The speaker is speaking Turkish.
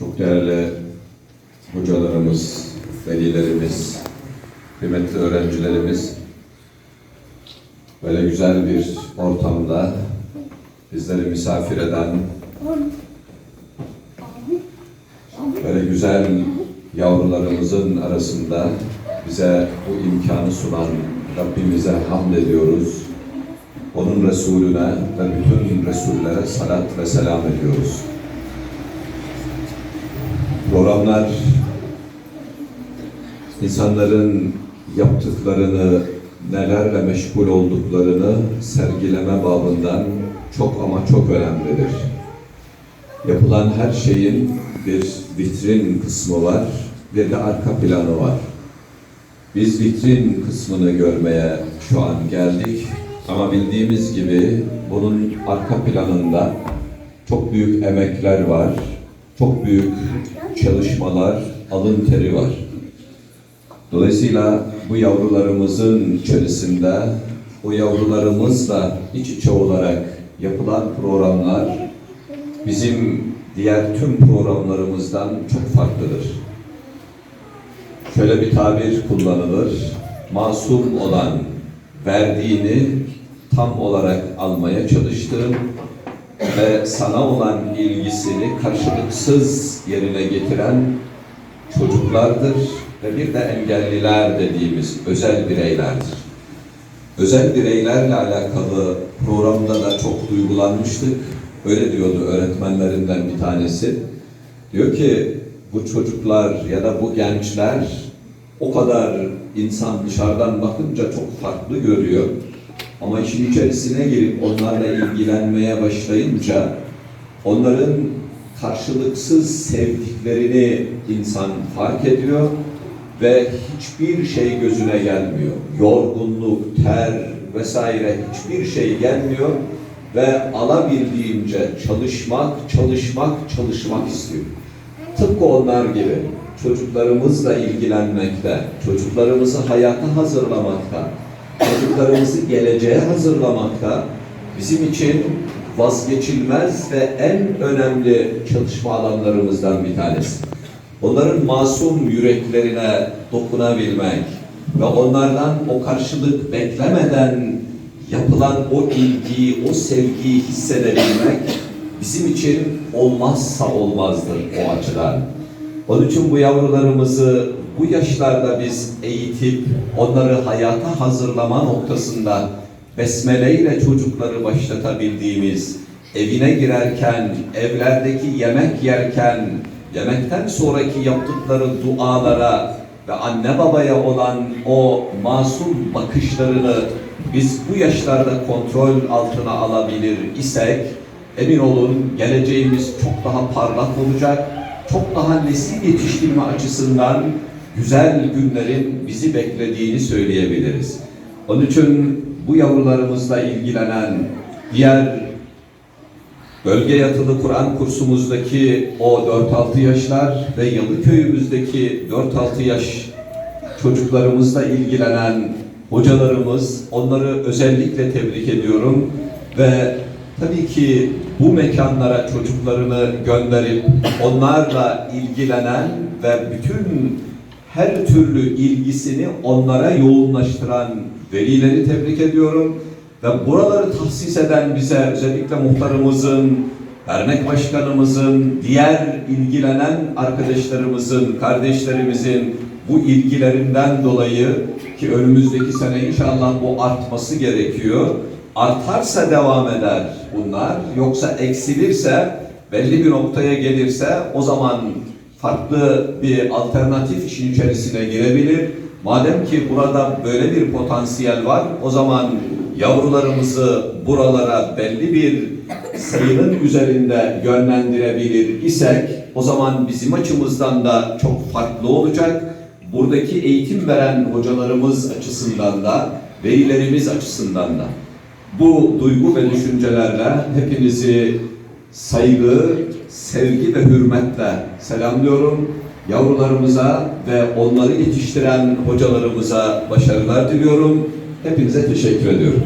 Çok değerli hocalarımız, velilerimiz, kıymetli öğrencilerimiz böyle güzel bir ortamda bizleri misafir eden böyle güzel yavrularımızın arasında bize bu imkanı sunan Rabbimize hamd ediyoruz. Onun Resulüne ve bütün Resullere salat ve selam ediyoruz. Programlar insanların yaptıklarını, nelerle meşgul olduklarını sergileme babından çok ama çok önemlidir. Yapılan her şeyin bir vitrin kısmı var, bir de arka planı var. Biz vitrin kısmını görmeye şu an geldik ama bildiğimiz gibi bunun arka planında çok büyük emekler var, çok büyük çalışmalar, alın teri var. Dolayısıyla bu yavrularımızın içerisinde o yavrularımızla iç içe olarak yapılan programlar bizim diğer tüm programlarımızdan çok farklıdır. Şöyle bir tabir kullanılır. Masum olan verdiğini tam olarak almaya çalıştığın ve sana olan ilgisini karşılıksız yerine getiren çocuklardır ve bir de engelliler dediğimiz özel bireylerdir. Özel bireylerle alakalı programda da çok duygulanmıştık. Öyle diyordu öğretmenlerinden bir tanesi. Diyor ki bu çocuklar ya da bu gençler o kadar insan dışarıdan bakınca çok farklı görüyor. Ama işin içerisine girip onlarla ilgilenmeye başlayınca onların karşılıksız sevdiklerini insan fark ediyor ve hiçbir şey gözüne gelmiyor. Yorgunluk, ter vesaire hiçbir şey gelmiyor ve alabildiğince çalışmak, çalışmak, çalışmak istiyor. Tıpkı onlar gibi çocuklarımızla ilgilenmekte, çocuklarımızı hayata hazırlamakta, çocuklarımızı geleceğe hazırlamakta bizim için vazgeçilmez ve en önemli çalışma alanlarımızdan bir tanesi. Onların masum yüreklerine dokunabilmek ve onlardan o karşılık beklemeden yapılan o ilgiyi, o sevgiyi hissedebilmek bizim için olmazsa olmazdır o açıdan. Onun için bu yavrularımızı bu yaşlarda biz eğitip onları hayata hazırlama noktasında besmele ile çocukları başlatabildiğimiz, evine girerken, evlerdeki yemek yerken, yemekten sonraki yaptıkları dualara ve anne babaya olan o masum bakışlarını biz bu yaşlarda kontrol altına alabilir isek, emin olun geleceğimiz çok daha parlak olacak, çok daha nesil yetiştirme açısından güzel günlerin bizi beklediğini söyleyebiliriz. Onun için bu yavrularımızla ilgilenen diğer bölge yatılı Kur'an kursumuzdaki o 4-6 yaşlar ve Yalıköy'ümüzdeki 4-6 yaş çocuklarımızla ilgilenen hocalarımız, onları özellikle tebrik ediyorum ve tabii ki bu mekanlara çocuklarını gönderip onlarla ilgilenen ve bütün her türlü ilgisini onlara yoğunlaştıran velileri tebrik ediyorum ve buraları tahsis eden bize özellikle muhtarımızın, dernek başkanımızın, diğer ilgilenen arkadaşlarımızın, kardeşlerimizin bu ilgilerinden dolayı ki önümüzdeki sene inşallah bu artması gerekiyor. Artarsa devam eder bunlar, yoksa eksilirse, belli bir noktaya gelirse o zaman farklı bir alternatif işin içerisine girebilir. Madem ki burada böyle bir potansiyel var, o zaman yavrularımızı buralara belli bir sayının üzerinde yönlendirebilir isek, o zaman bizim açımızdan da çok farklı olacak. Buradaki eğitim veren hocalarımız açısından da, velilerimiz açısından da. Bu duygu ve düşüncelerle hepinizi saygı, sevgi ve hürmetle selamlıyorum. Yavrularımıza ve onları yetiştiren hocalarımıza başarılar diliyorum. Hepinize teşekkür ediyorum.